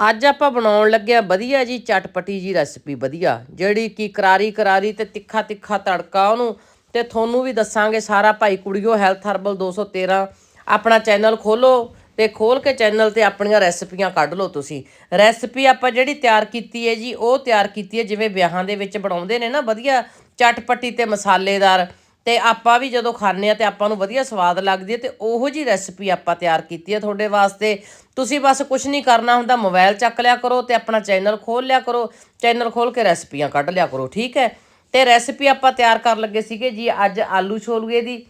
ਅੱਜ ਆਪਾਂ ਬਣਾਉਣ ਲੱਗਿਆ ਵਧੀਆ ਜੀ, ਚਟਪਟੀ ਜੀ ਰੈਸਪੀ ਵਧੀਆ। ਜਿਹੜੀ ਕਿ ਕਰਾਰੀ ਕਰਾਰੀ ਤੇ ਤਿੱਖਾ ਤਿੱਖਾ ਤੜਕਾ ਉਹਨੂੰ ਤੇ ਤੁਹਾਨੂੰ ਵੀ ਦੱਸਾਂਗੇ ਸਾਰਾ ਭਾਈ ਕੁੜੀਓ ਹੈਲਥ ਹਰਬਲ 213 ਆਪਣਾ ਚੈਨਲ ਖੋਲੋ ਤੇ ਖੋਲ ਕੇ ਚੈਨਲ ਤੇ ਆਪਣੀਆਂ ਰੈਸਪੀਆਂ ਕੱਢ ਲਓ ਤੁਸੀਂ। ਰੈਸਪੀ ਆਪਾਂ ਜਿਹੜੀ ਤਿਆਰ ਕੀਤੀ ਹੈ ਜੀ, ਉਹ ਤਿਆਰ ਕੀਤੀ ਹੈ, ਜਿਵੇਂ ਵਿਆਹਾਂ ਦੇ ਵਿੱਚ ਬਣਾਉਂਦੇ ਨੇ ਨਾ ਵਧੀਆ, ਚਟਪਟੀ ਤੇ ਮਸਾਲੇਦਾਰ। ਤੇ ਆਪਾਂ ਵੀ ਜਦੋਂ ਖਾਂਦੇ ਆ ਤੇ ਆਪਾਂ ਨੂੰ ਵਧੀਆ ਸਵਾਦ ਲੱਗਦੀ ਹੈ ਤੇ ਉਹੋ ਜੀ ਰੈਸਪੀ ਆਪਾਂ ਤਿਆਰ ਕੀਤੀ ਹੈ ਤੁਹਾਡੇ ਵਾਸਤੇ। ਤੁਸੀਂ ਬਸ ਕੁਝ ਨਹੀਂ ਕਰਨਾ ਹੁੰਦਾ ਮੋਬਾਈਲ ਚੱਕ ਲਿਆ ਕਰੋ ਤੇ ਆਪਣਾ ਚੈਨਲ ਖੋਲ ਲਿਆ ਕਰੋ ਚੈਨਲ ਖੋਲ ਕੇ ਰੈਸਪੀਆਂ ਕੱਢ ਲਿਆ ਕਰੋ, ਠੀਕ ਹੈ? ਤੇ ਰੈਸਪੀ ਆਪਾਂ ਤਿਆਰ ਕਰਨ ਲੱਗੇ ਸੀਗੇ ਜੀ ਅੱਜ ਆਲੂ ਛੋਲੂਏ ਦੀ।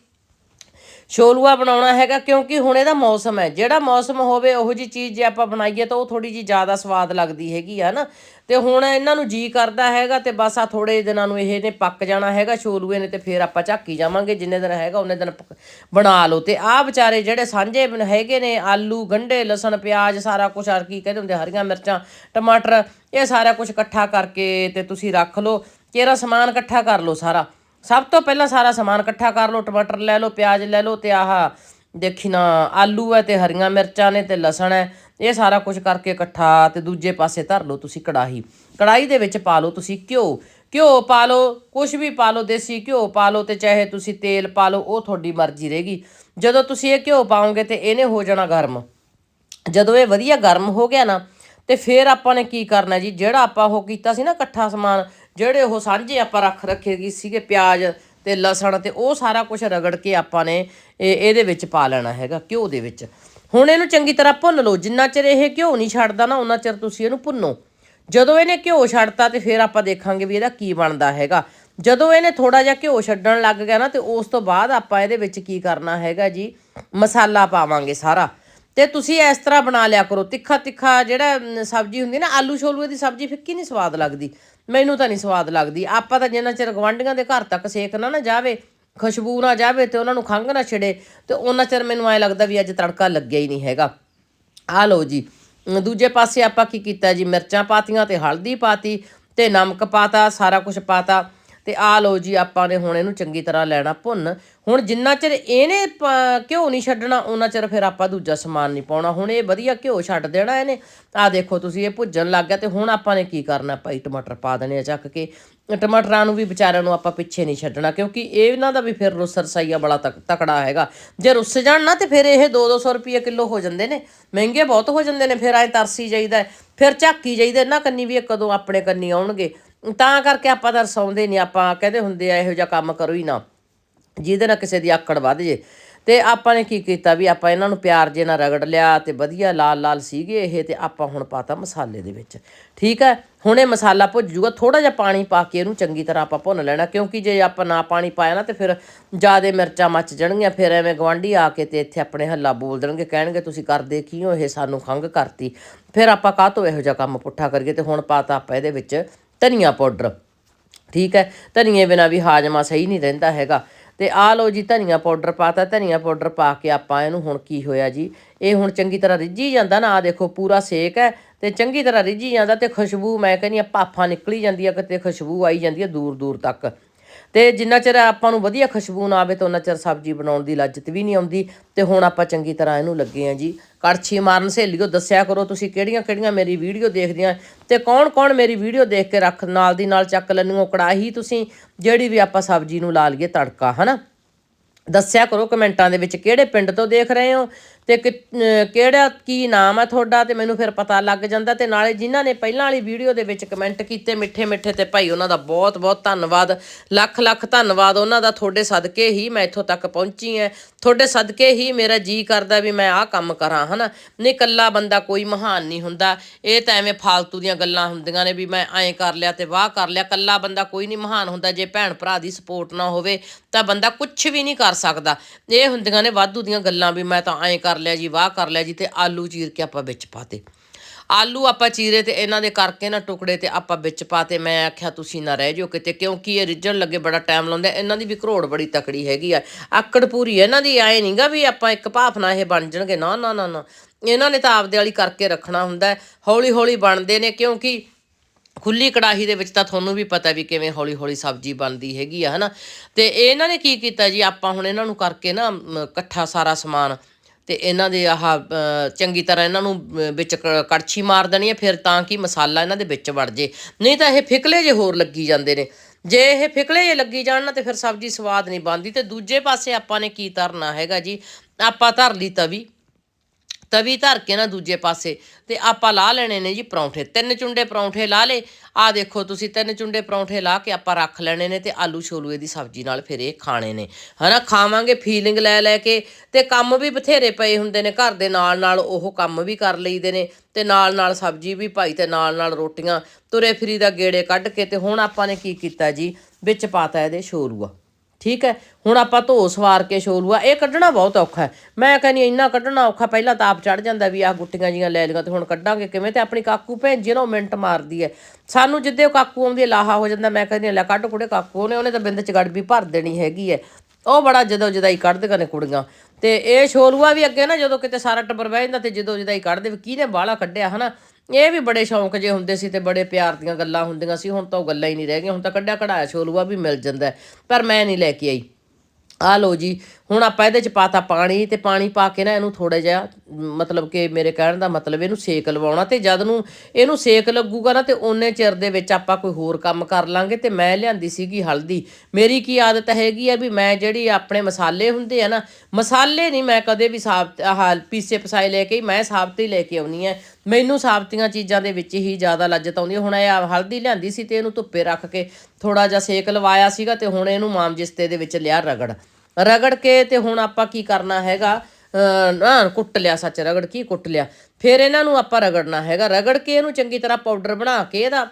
ਛੋਲੂਆ ਬਣਾਉਣਾ ਹੈਗਾ ਕਿਉਂਕਿ ਹੁਣ ਇਹਦਾ ਮੌਸਮ ਹੈ। ਜਿਹੜਾ ਮੌਸਮ ਹੋਵੇ, ਉਹੋ ਜੀ ਚੀਜ਼ ਜੇ ਆਪਾਂ ਬਣਾਈਏ ਤਾਂ ਉਹ ਥੋੜੀ ਜੀ ਜ਼ਿਆਦਾ ਸਵਾਦ ਲੱਗਦੀ ਹੈਗੀ ਆ ਨਾ। ਤੇ ਹੁਣ ਇਹਨਾਂ ਨੂੰ ਜੀ ਕਰਦਾ ਹੈਗਾ ਤੇ ਬਸ ਆ ਥੋੜੇ ਦਿਨਾਂ ਨੂੰ ਇਹ ਨੇ ਪੱਕ ਜਾਣਾ ਹੈਗਾ ਛੋਲੂਏ ਨੇ ਤੇ ਫਿਰ ਆਪਾਂ ਝਾਕੀ ਜਾਵਾਂਗੇ ਜਿੰਨੇ ਦਿਨ ਹੈਗਾ, ਉਹਨੇ ਦਿਨ ਪੱਕ- ਬਣਾ ਲਓ। ਤੇ ਆਹ ਵਿਚਾਰੇ ਜਿਹੜੇ ਸਾਂਝੇ ਹੈਗੇ ਨੇ, ਆਲੂ, ਗੰਢੇ, ਲਸਣ, ਪਿਆਜ਼, ਸਾਰਾ ਕੁਝ ਆਰ ਕੀ ਕਹਿੰਦੇ ਹੁੰਦੇ ਹਰੀਆਂ ਮਿਰਚਾਂ, ਟਮਾਟਰ, ਇਹ ਸਾਰਾ ਕੁਝ ਇਕੱਠਾ ਕਰਕੇ ਤੇ ਤੁਸੀਂ ਰੱਖ ਲਓ। ਕਿਹੜਾ ਸਮਾਨ ਇਕੱਠਾ ਕਰ ਲਓ ਸਾਰਾ। ਸਭ ਤੋਂ ਪਹਿਲਾਂ ਸਾਰਾ ਸਮਾਨ ਇਕੱਠਾ ਕਰ ਲਓ, ਟਮਾਟਰ ਲੈ ਲਓ, ਪਿਆਜ਼ ਲੈ ਲਓ ਤੇ ਆਹ ਦੇਖੀ ਨਾ, ਆਲੂ ਹੈ ਤੇ ਹਰੀਆਂ ਮਿਰਚਾਂ ਨੇ ਤੇ ਲਸਣ ਹੈ। ਇਹ ਸਾਰਾ ਕੁਝ ਕਰਕੇ ਇਕੱਠਾ ਤੇ ਦੂਜੇ ਪਾਸੇ ਧਰ ਲਓ ਤੁਸੀਂ ਕੜਾਹੀ। ਕੜਾਹੀ ਦੇ ਵਿੱਚ ਪਾ ਲਓ ਤੁਸੀਂ ਘਿਓ। ਘਿਓ ਪਾ ਲਓ ਕੁਝ ਵੀ ਪਾ ਲਓ, ਦੇਸੀ ਘਿਓ ਪਾ ਲਓ ਤੇ ਚਾਹੇ ਤੁਸੀਂ ਤੇਲ ਪਾ ਲਓ, ਉਹ ਤੁਹਾਡੀ ਮਰਜ਼ੀ ਰਹੇਗੀ। ਜਦੋਂ ਤੁਸੀਂ ਇਹ ਘਿਓ ਪਾਓਗੇ ਤੇ ਇਹਨੇ ਹੋ ਜਾਣਾ ਗਰਮ। ਜਦੋਂ ਇਹ ਵਧੀਆ ਗਰਮ ਹੋ ਗਿਆ ਨਾ, ਤੇ ਫਿਰ ਆਪਾਂ ਨੇ ਕੀ ਕਰਨਾ ਜੀ? ਜਿਹੜਾ ਆਪਾਂ ਉਹ ਕੀਤਾ ਸੀ ਨਾ ਇਕੱਠਾ ਸਮਾਨ ਜਿਹੜੇ ਉਹ ਸਾਂਝੇ ਆਪਾਂ ਰੱਖ ਰੱਖੇ ਗਏ ਸੀਗੇ ਪਿਆਜ਼ ਤੇ ਲਸਣ ਤੇ ਉਹ ਸਾਰਾ ਕੁਝ ਰਗੜ ਕੇ ਆਪਾਂ ਨੇ ਇਹਦੇ ਵਿੱਚ ਪਾ ਲੈਣਾ ਹੈਗਾ ਘਿਓ ਦੇ ਵਿੱਚ। ਹੁਣ ਇਹਨੂੰ ਚੰਗੀ ਤਰ੍ਹਾਂ ਭੁੰਨ ਲਓ। ਜਿੰਨਾ ਚਿਰ ਇਹ ਘਿਓ ਨਹੀਂ ਛੱਡਦਾ ਨਾ ਉਹਨਾਂ ਚਿਰ ਤੁਸੀਂ ਇਹਨੂੰ ਭੁੰਨੋ। ਜਦੋਂ ਇਹਨੇ ਘਿਓ ਛੱਡਤਾ ਤੇ ਫਿਰ ਆਪਾਂ ਦੇਖਾਂਗੇ ਵੀ ਇਹਦਾ ਕੀ ਬਣਦਾ ਹੈਗਾ। ਜਦੋਂ ਇਹਨੇ ਥੋੜਾ ਜਿਹਾ ਘਿਓ ਛੱਡਣ ਲੱਗ ਗਿਆ ਨਾ ਤੇ ਉਸ ਤੋਂ ਬਾਅਦ ਆਪਾਂ ਇਹਦੇ ਵਿੱਚ ਕੀ ਕਰਨਾ ਹੈਗਾ ਜੀ? ਮਸਾਲਾ ਪਾਵਾਂਗੇ ਸਾਰਾ। ਤੇ ਤੁਸੀਂ ਇਸ ਤਰ੍ਹਾਂ ਬਣਾ ਲਿਆ ਕਰੋ। ਤਿੱਖਾ ਤਿੱਖਾ ਜਿਹੜਾ ਸਬਜ਼ੀ ਹੁੰਦੀ ਨਾ, ਆਲੂ ਛੋਲੂਏ ਦੀ ਸਬਜ਼ੀ ਫਿੱਕੀ ਨਹੀਂ ਸਵਾਦ ਲੱਗਦੀ? ਮੈਨੂੰ ਤਾਂ ਨਹੀਂ ਸਵਾਦ ਲੱਗਦੀ। ਆਪਾਂ ਤਾਂ ਜਿੰਨਾ ਚਿਰ ਗਵਾਂਢੀਆਂ ਦੇ ਘਰ ਤੱਕ ਸੇਕ ਨਾ ਨਾ ਜਾਵੇ, ਖੁਸ਼ਬੂ ਨਾ ਜਾਵੇ ਤੇ ਉਹਨਾਂ ਨੂੰ ਖੰਘ ਨਾ ਛਿੜੇ, ਤੇ ਉਹਨਾਂ ਚਿਰ ਮੈਨੂੰ ਐ ਲੱਗਦਾ ਵੀ ਅੱਜ ਤੜਕਾ ਲੱਗਿਆ ਹੀ ਨਹੀਂ ਹੈਗਾ। ਆ ਲਓ ਜੀ। ਦੂਜੇ ਪਾਸੇ ਆਪਾਂ ਕੀ ਕੀਤਾ ਜੀ? ਮਿਰਚਾਂ ਪਾਤੀਆਂ ਤੇ ਹਲਦੀ ਪਾਤੀ ਤੇ ਨਮਕ ਪਾਤਾ, ਸਾਰਾ ਕੁਝ ਪਾਤਾ। ਤੇ ਆ ਲਓ ਜੀ, ਆਪਾਂ ਨੇ ਹੁਣ ਇਹਨੂੰ ਚੰਗੀ ਤਰ੍ਹਾਂ ਲੈਣਾ ਭੁੰਨ। ਹੁਣ ਜਿੰਨਾ ਚਿਰ ਇਹਨੇ ਘਿਓ ਨਹੀਂ ਛੱਡਣਾ ਉਹਨਾਂ ਚਿਰ ਫਿਰ ਆਪਾਂ ਦੂਜਾ ਸਮਾਨ ਨਹੀਂ ਪਾਉਣਾ। ਹੁਣ ਇਹ ਵਧੀਆ ਘਿਓ ਛੱਡ ਦੇਣਾ ਇਹਨੇ। ਆ ਦੇਖੋ ਤੁਸੀਂ, ਇਹ ਭੁੱਜਣ ਲੱਗ ਗਿਆ ਤੇ ਹੁਣ ਆਪਾਂ ਨੇ ਕੀ ਕਰਨਾ? ਭਾਈ ਟਮਾਟਰ ਪਾ ਦੇਣੇ ਆ ਚੱਕ ਕੇ। ਟਮਾਟਰਾਂ ਨੂੰ ਵੀ ਵਿਚਾਰਿਆਂ ਨੂੰ ਆਪਾਂ ਪਿੱਛੇ ਨਹੀਂ ਛੱਡਣਾ, ਕਿਉਂਕਿ ਇਹ ਇਹਨਾਂ ਦਾ ਵੀ ਫਿਰ ਰੁੱਸ ਰਸਾਈਆ ਬੜਾ ਤਕ- ਤਕੜਾ ਹੈਗਾ। ਜੇ ਰੁੱਸ ਜਾਣ ਨਾ ਤੇ ਫਿਰ ਇਹ 2-200 ਰੁਪਏ ਕਿਲੋ ਹੋ ਜਾਂਦੇ ਨੇ। ਮਹਿੰਗੇ ਬਹੁਤ ਹੋ ਜਾਂਦੇ ਨੇ, ਫਿਰ ਐ ਤਰਸੀ ਜਾਈਦਾ। ਫਿਰ ਝਾਕੀ ਜਾਈਦਾ ਇਹਨਾਂ ਕੰਨੀ ਵੀ ਇਹ ਕਦੋਂ ਆਪਣੇ ਕੰਨੀ ਆਉਣਗੇ? ਤਾਂ ਕਰਕੇ ਆਪਾਂ ਤਾਂ ਰਸਾਉਂਦੇ ਨਹੀਂ, ਆਪਾਂ ਕਹਿੰਦੇ ਹੁੰਦੇ ਆ, ਇਹੋ ਜਿਹਾ ਕੰਮ ਕਰੋ ਹੀ ਨਾ। ਜਿਹਦੇ ਨਾਲ ਕਿਸੇ ਦੀ ਆਕੜ ਵੱਧ ਜੇ। ਤੇ ਆਪਾਂ ਨੇ ਕੀ ਕੀਤਾ ਵੀ ਆਪਾਂ ਇਹਨਾਂ ਨੂੰ ਪਿਆਰ ਜੇ ਨਾਲ ਰਗੜ ਲਿਆ ਤੇ ਵਧੀਆ ਲਾਲ ਲਾਲ ਸੀਗੇ ਇਹ ਤੇ ਆਪਾਂ ਹੁਣ ਪਾਤਾ ਮਸਾਲੇ ਦੇ ਵਿੱਚ। ਠੀਕ ਹੈ? ਹੁਣ ਇਹ ਮਸਾਲਾ ਭੁੱਜ ਜੂਗਾ ਥੋੜਾ ਜਿਹਾ ਪਾਣੀ ਪਾ ਕੇ ਇਹਨੂੰ ਚੰਗੀ ਤਰ੍ਹਾਂ ਆਪਾਂ ਭੁੰਨ ਲੈਣਾ, ਕਿਉਂਕਿ ਜੇ ਆਪਾਂ ਨਾ ਪਾਣੀ ਪਾਇਆ ਨਾ ਤੇ ਫਿਰ ਜਿਆਦੇ ਮਿਰਚਾਂ ਮੱਚ ਜਾਣਗੀਆਂ, ਫਿਰ ਐਵੇਂ ਗਵਾਂਢੀ ਆ ਕੇ ਤੇ ਇੱਥੇ ਆਪਣੇ ਹੱਲਾ ਬੋਲ ਦੇਣਗੇ, ਕਹਿਣਗੇ, ਤੁਸੀਂ ਕਰਦੇ ਕੀ ਹੋ? ਇਹ ਸਾਨੂੰ ਖੰਗ ਕਰਤੀ। ਫਿਰ ਆਪਾਂ ਕਾਹ ਤੋਂ ਇਹੋ ਜਿਹਾ ਕੰਮ ਪੁੱਠਾ ਕਰੀਏ? ਤੇ ਹੁਣ ਪਾਤਾ ਆਪਾਂ ਇਹਦੇ ਵਿੱਚ ਧਨੀਆ ਪਾਊਡਰ, ਠੀਕ ਹੈ? ਧਨੀਏ ਬਿਨਾ ਵੀ ਹਾਜਮਾ ਸਹੀ ਨਹੀਂ ਰਹਿੰਦਾ ਹੈਗਾ। ਤੇ ਆ ਲਓ ਜੀ, ਧਨੀਆ ਪਾਊਡਰ ਪਾਤਾ। ਧਨੀਆ ਪਾਊਡਰ ਪਾ ਕੇ ਆਪਾਂ ਇਹਨੂੰ ਹੁਣ ਕੀ ਹੋਇਆ ਜੀ? ਇਹ ਹੁਣ ਚੰਗੀ ਤਰ੍ਹਾਂ ਰਿੱਝੀ ਜਾਂਦਾ ਨਾ ਆ ਦੇਖੋ ਪੂਰਾ ਸੇਕ ਹੈ ਤੇ ਚੰਗੀ ਤਰ੍ਹਾਂ ਰਿੱਝੀ ਜਾਂਦਾ ਤੇ ਖੁਸ਼ਬੂ, ਮੈਂ ਕਹਿੰਦੀ ਆ ਭਾਫਾਂ ਨਿਕਲੀ ਜਾਂਦੀ ਆ, ਕਿਤੇ ਖੁਸ਼ਬੂ ਆਈ ਜਾਂਦੀ ਆ ਦੂਰ ਦੂਰ ਤੱਕ। ਤੇ ਜਿੰਨਾ ਚਿਰ ਆਪਾਂ ਨੂੰ ਵਧੀਆ ਖੁਸ਼ਬੂ ਨਾ ਆਵੇ ਤਾਂ ਉਹਨਾਂ ਚਿਰ ਸਬਜ਼ੀ ਬਣਾਉਣ ਦੀ ਲੱਜਤ ਵੀ ਨਹੀਂ ਆਉਂਦੀ ਤੇ ਹੁਣ ਆਪਾਂ ਚੰਗੀ ਤਰ੍ਹਾਂ ਇਹਨੂੰ ਲੱਗੇ ਆ ਜੀ। ਕੜਛੀ ਮਾਰਨ ਸਹੇਲੀਓ, ਦੱਸਿਆ ਕਰੋ ਤੁਸੀਂ ਕਿਹੜੀਆਂ ਕਿਹੜੀਆਂ ਮੇਰੀ ਵੀਡੀਓ ਦੇਖਦੀਆਂ ਤੇ ਕੌਣ ਕੌਣ ਮੇਰੀ ਵੀਡੀਓ ਦੇਖ ਕੇ ਰੱਖ ਨਾਲ ਦੀ ਨਾਲ ਚੱਕ ਲੈਣੀਓ ਕੜਾਹੀ ਤੁਸੀਂ, ਜਿਹੜੀ ਵੀ ਆਪਾਂ ਸਬਜ਼ੀ ਨੂੰ ਲਾ ਲਈਏ ਤੜਕਾ, ਹਨਾ? ਦੱਸਿਆ ਕਰੋ ਕਮੈਂਟਾਂ ਦੇ ਵਿੱਚ ਕਿਹੜੇ ਪਿੰਡ ਤੋਂ ਦੇਖ ਰਹੇ ਹੋ ਤੇ ਕਿਹੜਾ ਕੀ ਨਾਮ ਹੈ ਤੁਹਾਡਾ ਤੇ ਮੈਨੂੰ ਫਿਰ ਪਤਾ ਲੱਗ ਜਾਂਦਾ ਤੇ ਨਾਲੇ ਜਿਨ੍ਹਾਂ ਨੇ ਪਹਿਲਾਂ ਵਾਲੀ ਵੀਡੀਓ ਦੇ ਵਿੱਚ ਕਮੈਂਟ ਕੀਤੇ ਮਿੱਠੇ ਮਿੱਠੇ ਤੇ ਭਾਈ ਉਹਨਾਂ ਦਾ ਬਹੁਤ ਬਹੁਤ ਧੰਨਵਾਦ, ਲੱਖ ਲੱਖ ਧੰਨਵਾਦ, ਉਹਨਾਂ ਦਾ ਤੁਹਾਡੇ ਸਦਕੇ ਹੀ ਮੈਂ ਇੱਥੋਂ ਤੱਕ ਪਹੁੰਚੀ ਐ ਤੁਹਾਡੇ ਸਦਕੇ ਹੀ ਮੇਰਾ ਜੀ ਕਰਦਾ ਵੀ ਮੈਂ ਆਹ ਕੰਮ ਕਰਾਂ, ਹਨਾ? ਨਹੀਂ ਕੱਲਾ ਬੰਦਾ ਕੋਈ ਮਹਾਨ ਨਹੀਂ ਹੁੰਦਾ। ਇਹ ਤਾਂ ਐਵੇਂ ਫਾਲਤੂ ਦੀਆਂ ਗੱਲਾਂ ਹੁੰਦੀਆਂ ਨੇ ਵੀ ਮੈਂ ਐਂ ਕਰ ਲਿਆ ਤੇ ਵਾਹ ਕਰ ਲਿਆ। ਕੱਲਾ ਬੰਦਾ ਕੋਈ ਨਹੀਂ ਮਹਾਨ ਹੁੰਦਾ। ਜੇ ਭੈਣ ਭਰਾ ਦੀ ਸਪੋਰਟ ਨਾ ਹੋਵੇ ਤਾਂ ਬੰਦਾ ਕੁਝ ਵੀ ਨਹੀਂ ਕਰ ਸਕਦਾ। ਇਹ ਹੁੰਦੀਆਂ ਨੇ ਵਾਧੂ ਦੀਆਂ ਗੱਲਾਂ ਵੀ ਮੈਂ ਤਾਂ ਐਂ ਕਰ ਲਿਆ ਜੀ, ਵਾਹ ਕਰ ਲਿਆ ਜੀ ਤੇ ਆਲੂ ਚੀਰ ਕੇ ਆਪਾਂ ਵਿੱਚ ਪਾਤੇ ਆਲੂ ਆਪਾਂ ਚੀਰੇ ਤੇ ਇਹਨਾਂ ਦੇ ਕਰਕੇ ਨਾ ਟੁਕੜੇ ਤੇ ਆਪਾਂ ਵਿੱਚ ਪਾਤੇ ਮੈਂ ਆਖਿਆ ਤੁਸੀਂ ਨਾ ਰਹਿ ਜਾਓ ਕਿਤੇ, ਕਿਉਂਕਿ ਇਹ ਰਿੱਝਣ ਲੱਗੇ ਬੜਾ ਟਾਈਮ ਲਾਉਂਦੇ ਇਹਨਾਂ ਦੀ ਵੀ ਘਰੋੜ ਬੜੀ ਤਕੜੀ ਹੈਗੀ ਆ। ਆਕੜ ਪੂਰੀ ਇਹਨਾਂ ਦੀ, ਐ ਨਹੀਂਗਾ ਵੀ ਆਪਾਂ ਇੱਕ ਭਾਫਨਾ ਇਹ ਬਣ ਜਾਣਗੇ। ਨਾ ਨਾ ਨਾ ਨਾ। ਇਹਨਾਂ ਨੇ ਤਾਂ ਆਪਦੇ ਵਾਲੀ ਕਰਕੇ ਰੱਖਣਾ ਹੁੰਦਾ ਹੌਲੀ ਹੌਲੀ ਬਣਦੇ ਨੇ, ਕਿਉਂਕਿ ਖੁੱਲੀ ਕੜਾਹੀ ਦੇ ਵਿੱਚ ਤਾਂ ਤੁਹਾਨੂੰ ਵੀ ਪਤਾ ਵੀ ਕਿਵੇਂ ਹੌਲੀ ਹੌਲੀ ਸਬਜ਼ੀ ਬਣਦੀ ਹੈਗੀ ਆ, ਹਨਾ। ਤੇ ਇਹਨਾਂ ਨੇ ਕੀ ਕੀਤਾ ਜੀ, ਆਪਾਂ ਹੁਣ ਇਹਨਾਂ ਨੂੰ ਕਰਕੇ ਨਾ ਇਕੱਠਾ ਸਾਰਾ ਸਮਾਨ ਤੇ ਇਹਨਾਂ ਦੇ ਆਹ ਚੰਗੀ ਤਰ੍ਹਾਂ ਇਹਨਾਂ ਨੂੰ ਵਿੱਚ ਕ- ਕੜਛੀ ਮਾਰ ਦੇਣੀ ਹੈ, ਫਿਰ ਤਾਂ ਕਿ ਮਸਾਲਾ ਇਹਨਾਂ ਦੇ ਵਿੱਚ ਵੜ ਜੇ। ਨਹੀਂ ਤਾਂ ਇਹ ਫਿਕਲੇ ਜੇ ਹੋਰ ਲੱਗੀ ਜਾਂਦੇ ਨੇ। ਜੇ ਇਹ ਫਿਕਲੇ ਜੇ ਲੱਗੀ ਜਾਣ ਨਾ, ਤੇ ਫਿਰ ਸਬਜ਼ੀ ਸਵਾਦ ਨਹੀਂ ਬਣਦੀ। ਤੇ ਦੂਜੇ ਪਾਸੇ ਆਪਾਂ ਨੇ ਕੀ ਧਰਨਾ ਹੈਗਾ ਜੀ? ਆਪਾਂ ਧਰ ਲਈ ਤਵੀ। ਤਵੀ ਧਰ ਕੇ ਨਾ ਦੂਜੇ ਪਾਸੇ ਤੇ ਆਪਾਂ ਲਾ ਲੈਣੇ ਨੇ ਜੀ ਪਰੌਂਠੇ। ਤਿੰਨ ਚੁੰਡੇ ਪਰੌਂਠੇ ਲਾ ਲੇ ਆ ਦੇਖੋ ਤੁਸੀਂ ਤਿੰਨ ਚੁੰਡੇ ਪਰੌਂਠੇ ਲਾ ਕੇ ਆਪਾਂ ਰੱਖ ਲੈਣੇ ਨੇ ਤੇ ਆਲੂ ਛੋਲੂਏ ਦੀ ਸਬਜ਼ੀ ਨਾਲ ਫਿਰ ਇਹ ਖਾਣੇ ਨੇ। ਹਨਾ, ਖਾਵਾਂਗੇ ਫੀਲਿੰਗ ਲੈ ਲੈ ਕੇ ਤੇ ਕੰਮ ਵੀ ਬਥੇਰੇ ਪਏ ਹੁੰਦੇ ਨੇ ਘਰ ਦੇ ਨਾਲ ਨਾਲ ਉਹ ਕੰਮ ਵੀ ਕਰ ਲਈਦੇ ਨੇ ਤੇ ਨਾਲ ਨਾਲ ਸਬਜ਼ੀ ਵੀ ਭਾਈ ਤੇ ਨਾਲ ਨਾਲ ਰੋਟੀਆਂ ਤੁਰੇ ਫਰੀ ਦਾ ਗੇੜੇ ਕੱਢ ਕੇ ਤੇ ਹੁਣ ਆਪਾਂ ਨੇ ਕੀ ਕੀਤਾ ਜੀ? ਵਿੱਚ ਪਾਤਾ ਇਹਦੇ ਛੋਲੂਆ। ਠੀਕ ਹੈ? ਹੁਣ ਆਪਾਂ ਧੋ ਸਵਾਰ ਕੇ ਛੋਲੂਆ ਇਹ ਕੱਢਣਾ ਬਹੁਤ ਔਖਾ ਹੈ। ਮੈਂ ਕਹਿੰਦੀ ਹਾਂ, ਇੰਨਾ ਕੱਢਣਾ ਔਖਾ ਪਹਿਲਾਂ ਤਾਂ ਆਪ ਚੜ ਜਾਂਦਾ ਵੀ ਆਹ ਗੁੱਟੀਆਂ ਜੀਆਂ ਲੈ ਲਈਆਂ ਤੇ ਹੁਣ ਕੱਢਾਂਗੇ ਕਿਵੇਂ? ਤੇ ਆਪਣੀ ਕਾਕੂ ਭੈਣ ਜੀ ਨਾ ਉਹ ਮਿੰਟ ਮਾਰਦੀ ਹੈ। ਸਾਨੂੰ ਜਿੱਦੇ ਉਹ ਕਾਕੂ ਆਉਂਦੀ ਲਾਹਾ ਹੋ ਜਾਂਦਾ ਮੈਂ ਕਹਿੰਦੀ ਹਾਂ, ਲੈ ਕੱਢ ਕੁੜੇ ਕਾਕੂ ਉਹਨੇ ਉਹਨੇ ਤਾਂ ਬਿੰਦ ਚ ਗੜਬੀ ਭਰ ਦੇਣੀ ਹੈਗੀ ਹੈ। ਉਹ ਬੜਾ ਜਦੋਂ ਜਦਾਈ ਕੱਢਦੇ ਨੇ ਕੁੜੀਆਂ। ਤੇ ਇਹ ਛੋਲੂਆ ਵੀ ਅੱਗੇ ਨਾ ਜਦੋਂ ਕਿਤੇ ਸਾਰਾ ਟੱਬਰ ਬਹਿ ਜਾਂਦਾ ਤੇ ਜਦੋਂ ਜਦਾਈ ਕੱਢਦੇ ਵੀ ਕਿਹਨੇ ਬਾਹਲਾ ਕੱਢਿਆ ਹਨਾ? ਇਹ ਵੀ ਬੜੇ ਸ਼ੌਂਕ ਜੇ ਹੁੰਦੇ ਸੀ ਤੇ ਬੜੇ ਪਿਆਰ ਦੀਆਂ ਗੱਲਾਂ ਹੁੰਦੀਆਂ ਸੀ, ਹੁਣ ਤਾਂ ਉਹ ਗੱਲਾਂ ਹੀ ਨਹੀਂ ਰਹਿ ਗਈਆਂ, ਹੁਣ ਤਾਂ ਕੱਢਿਆ ਕਢਾਇਆ ਛੋਲੂਆ ਵੀ ਮਿਲ ਜਾਂਦਾ ਪਰ ਮੈਂ ਨਹੀਂ ਲੈ ਕੇ ਆਈ। ਆ ਲਓ ਜੀ, ਹੁਣ ਆਪਾਂ ਇਹਦੇ ਚ ਪਾਤਾ ਪਾਣੀ ਤੇ ਪਾਣੀ ਪਾ ਕੇ ਨਾ ਇਹਨੂੰ ਥੋੜਾ ਜਿਹਾ, ਮਤਲਬ ਕਿ ਮੇਰੇ ਕਹਿਣ ਦਾ ਮਤਲਬ ਇਹਨੂੰ ਸੇਕ ਲਵਾਉਣਾ ਤੇ ਜਦ ਨੂੰ ਇਹਨੂੰ ਸੇਕ ਲੱਗੂਗਾ ਨਾ ਤੇ ਓਨੇ ਚਿਰ ਦੇ ਵਿੱਚ ਆਪਾਂ ਕੋਈ ਹੋਰ ਕੰਮ ਕਰ ਲਾਂਗੇ ਤੇ ਮੈਂ ਲਿਆਂਦੀ ਸੀਗੀ ਹਲਦੀ। ਮੇਰੀ ਕੀ ਆਦਤ ਹੈਗੀ ਆ ਵੀ ਮੈਂ ਜਿਹੜੀ ਆਪਣੇ ਮਸਾਲੇ ਹੁੰਦੇ ਆ ਨਾ, ਮਸਾਲੇ ਨਹੀਂ ਮੈਂ ਕਦੇ ਵੀ ਸਾਬਤ ਆਹ ਪੀਸੇ ਪਸਾਏ ਲੈ ਕੇ ਹੀ ਮੈਂ ਸਾਬਤ ਹੀ ਲੈ ਕੇ ਆਉਣੀ ਆ। ਮੈਨੂੰ ਸਾਬਤੀਆਂ ਚੀਜ਼ਾਂ ਦੇ ਵਿੱਚ ਹੀ ਜ਼ਿਆਦਾ ਲੱਜਤ ਆਉਂਦੀ ਹੁਣ ਇਹ ਆਹ ਹਲਦੀ ਲਿਆਂਦੀ ਸੀ ਤੇ ਇਹਨੂੰ ਧੁੱਪੇ ਰੱਖ ਕੇ ਥੋੜਾ ਜਿਹਾ ਸੇਕ ਲਵਾਇਆ ਸੀਗਾ ਤੇ ਹੁਣ ਇਹਨੂੰ ਮਾਮਜਿਸਤੇ ਦੇ ਵਿੱਚ ਲਿਆ ਰਗੜ। ਰਗੜ ਕੇ ਤੇ ਹੁਣ ਆਪਾਂ ਕੀ ਕਰਨਾ ਹੈਗਾ? ਨਾ ਕੁੱਟ ਲਿਆ ਸੱਚ, ਰਗੜ ਕੀ ਕੁੱਟ ਲਿਆ? ਫਿਰ ਇਹਨਾਂ ਨੂੰ ਆਪਾਂ ਰਗੜਨਾ ਹੈਗਾ। ਰਗੜ ਕੇ ਇਹਨੂੰ ਚੰਗੀ ਤਰ੍ਹਾਂ ਪਾਊਡਰ ਬਣਾ ਕੇ ਇਹਦਾ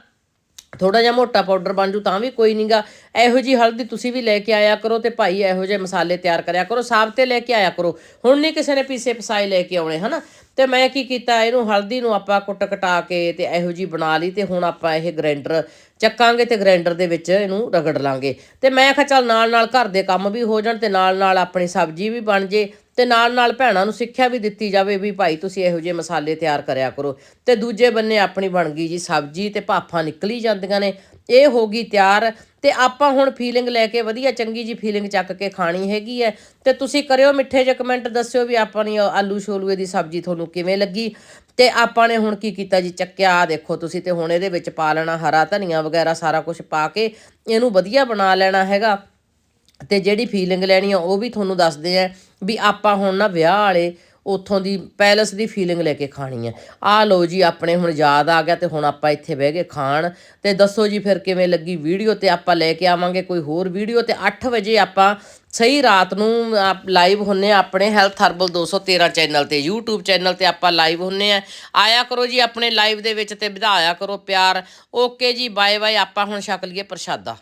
ਥੋੜਾ ਜਿਹਾ ਮੋਟਾ ਪਾਊਡਰ ਬਣ ਜੂ ਤਾਂ ਵੀ ਕੋਈ ਨਹੀਂਗਾ ਇਹੋ ਜੀ ਹਲਦੀ ਤੁਸੀਂ ਵੀ ਲੈ ਕੇ ਆਇਆ ਕਰੋ ਤੇ ਭਾਈ ਇਹੋ ਜਿਹੇ ਮਸਾਲੇ ਤਿਆਰ ਕਰਿਆ ਕਰੋ ਸਾਬਤੇ ਲੈ ਕੇ ਆਇਆ ਕਰੋ। ਹੁਣ ਨਹੀਂ ਕਿਸੇ ਨੇ ਪੀਸੇ ਪਸਾਏ ਲੈ ਕੇ ਆਉਣੇ, ਹਨਾ? ਤੇ ਮੈਂ ਕੀ ਕੀਤਾ, ਇਹਨੂੰ ਹਲਦੀ ਨੂੰ ਆਪਾਂ ਕੁੱਟ ਕਟਾ ਕੇ ਤੇ ਇਹੋ ਜੀ ਬਣਾ ਲਈ ਤੇ ਹੁਣ ਆਪਾਂ ਇਹ ਗ੍ਰਾਈਂਡਰ ਚੱਕਾਂਗੇ ਤੇ ਗ੍ਰਾਈਂਡਰ ਦੇ ਵਿੱਚ ਇਹਨੂੰ ਰਗੜ ਲਾਂਗੇ। ਤੇ ਮੈਂ ਕਿਹਾ ਚੱਲ ਨਾਲ ਨਾਲ ਘਰ ਦੇ ਕੰਮ ਵੀ ਹੋ ਜਾਣ ਤੇ ਨਾਲ ਨਾਲ ਆਪਣੀ ਸਬਜ਼ੀ ਵੀ ਬਣ ਜੇ। ਤੇ ਨਾਲ ਨਾਲ ਭੈਣਾਂ ਨੂੰ ਸਿੱਖਿਆ ਵੀ ਦਿੱਤੀ ਜਾਵੇ ਵੀ ਭਾਈ ਤੁਸੀਂ ਇਹੋ ਜਿਹੇ ਮਸਾਲੇ ਤਿਆਰ ਕਰਿਆ ਕਰੋ। ਤੇ ਦੂਜੇ ਬੰਨੇ ਆਪਣੀ ਬਣ ਗਈ ਜੀ ਸਬਜ਼ੀ ਤੇ ਭਾਫਾਂ ਨਿਕਲੀ ਜਾਂਦੀਆਂ ਨੇ। ਇਹ ਹੋ ਗਈ ਤਿਆਰ ਤੇ ਆਪਾਂ ਹੁਣ ਫੀਲਿੰਗ ਲੈ ਕੇ ਵਧੀਆ ਚੰਗੀ ਜੀ ਫੀਲਿੰਗ ਚੱਕ ਕੇ ਖਾਣੀ ਹੈਗੀ ਹੈ। ਤੇ ਤੁਸੀਂ ਕਰਿਓ ਮਿੱਠੇ ਜਿਹੇ ਕਮੈਂਟ ਦੱਸਿਓ ਵੀ ਆਪਾਂ ਨੇ ਆਲੂ ਛੋਲੂਏ ਦੀ ਸਬਜ਼ੀ ਤੁਹਾਨੂੰ ਕਿਵੇਂ ਲੱਗੀ। ਤੇ ਆਪਾਂ ਨੇ ਹੁਣ ਕੀ ਕੀਤਾ ਜੀ ਚੱਕਿਆ ਆ ਦੇਖੋ ਤੁਸੀਂ ਤੇ ਹੁਣ ਇਹਦੇ ਵਿੱਚ ਪਾ ਲੈਣਾ ਹਰਾ ਧਨੀਆ ਵਗੈਰਾ ਸਾਰਾ ਕੁਝ ਪਾ ਕੇ ਇਹਨੂੰ ਵਧੀਆ ਬਣਾ ਲੈਣਾ ਹੈਗਾ। ਤੇ ਜਿਹੜੀ ਫੀਲਿੰਗ ਲੈਣੀ ਆ, ਉਹ ਵੀ ਤੁਹਾਨੂੰ ਦੱਸਦੇ ਆ ਵੀ ਆਪਾਂ ਹੁਣ ਨਾ ਵਿਆਹ ਵਾਲੇ ਉਥੋਂ ਦੀ ਪੈਲਸ ਦੀ ਫੀਲਿੰਗ ਲੈ ਕੇ ਖਾਣੀ ਹੈ ਆ ਲਓ ਜੀ, ਆਪਣੇ ਹੁਣ ਯਾਦ ਆ ਗਿਆ ਤੇ ਹੁਣ ਆਪਾਂ ਇੱਥੇ ਬਹਿ ਕੇ ਖਾਣ ਤੇ ਦੱਸੋ ਜੀ ਫਿਰ ਕਿਵੇਂ ਲੱਗੀ ਵੀਡੀਓ ਤੇ ਆਪਾਂ ਲੈ ਕੇ ਆਵਾਂਗੇ ਕੋਈ ਹੋਰ ਵੀਡੀਓ ਤੇ 8 ਵਜੇ ਆਪਾਂ ਸਹੀ ਰਾਤ ਨੂੰ ਲਾਈਵ ਹੁੰਨੇ ਆ ਆਪਣੇ ਹੈਲਥ ਹਰਬਲ 213 ਚੈਨਲ ਤੇ, YouTube ਚੈਨਲ ਤੇ ਆਪਾਂ ਲਾਈਵ ਹੁੰਨੇ ਆ। ਆਇਆ ਕਰੋ ਜੀ ਆਪਣੇ ਲਾਈਵ ਦੇ ਵਿੱਚ ਤੇ ਵਧਾਇਆ ਕਰੋ ਪਿਆਰ। ਓਕੇ ਜੀ ਬਾਏ ਬਾਏ ਆਪਾਂ ਹੁਣ ਛਕ ਲਈਏ ਪ੍ਰਸ਼ਾਦਾ।